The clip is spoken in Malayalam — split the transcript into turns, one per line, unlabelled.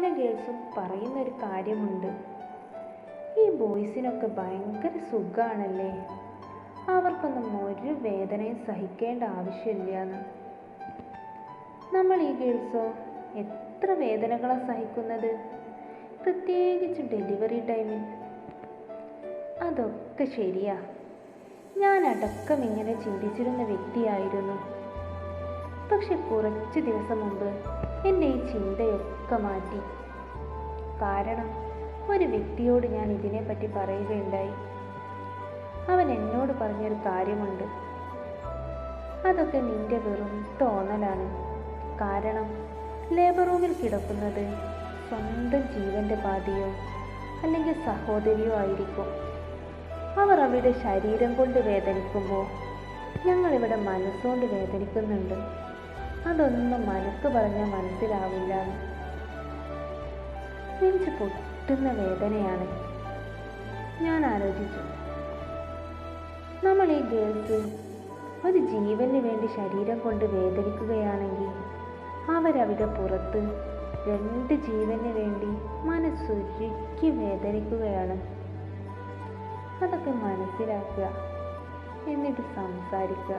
പല ഗേൾസും പറയുന്നൊരു കാര്യമുണ്ട്. ഈ ബോയ്സിനൊക്കെ ഭയങ്കര സുഖമാണല്ലേ അവർക്കൊന്നും ഒരു വേദനയും സഹിക്കേണ്ട ആവശ്യമില്ലാന്ന്. നമ്മൾ ഈ ഗേൾസോ എത്ര വേദനകളാണ് സഹിക്കുന്നത്? പ്രത്യേകിച്ച് ഡെലിവറി ടൈമിൽ. അതൊക്കെ ശരിയാ. ഞാൻ അടക്കം ഇങ്ങനെ ചിന്തിച്ചിരുന്ന വ്യക്തിയായിരുന്നു. പക്ഷെ കുറച്ച് ദിവസം മുമ്പ് എന്റെ ഈ ചിന്തയൊക്കെ മാറ്റി. കാരണം ഒരു വ്യക്തിയോട് ഞാൻ ഇതിനെപ്പറ്റി പറയുകയുണ്ടായി. അവൻ എന്നോട് പറഞ്ഞൊരു കാര്യമുണ്ട്. അതൊക്കെ നിന്റെ വെറും തോന്നലാണ്. കാരണം ലേബർ റൂമിൽ കിടക്കുന്നത് സ്വന്തം ജീവന്റെ പാതിയോ അല്ലെങ്കിൽ സഹോദരിയോ ആയിരിക്കും. അവർ അവരുടെ ശരീരം കൊണ്ട് വേദനിക്കുമ്പോൾ ഞങ്ങളിവിടെ മനസ്സുകൊണ്ട് വേദനിക്കുന്നുണ്ട്. അതൊന്നും മനസ്സ് പറഞ്ഞാൽ മനസ്സിലാവില്ല. നെഞ്ച് പൊട്ടുന്ന വേദനയാണ്. ഞാൻ ആലോചിച്ചു. നമ്മൾ ഈ ഗേൾസ് ഒരു ജീവന് വേണ്ടി ശരീരം കൊണ്ട് വേദനിക്കുകയാണെങ്കിൽ അവരവിടെ പുറത്ത് രണ്ട് ജീവന് വേണ്ടി മനസ്സൊരുക്കി വേദനിക്കുകയാണ്. അതൊക്കെ മനസ്സിലാക്കുക എന്നിട്ട് സംസാരിക്കുക.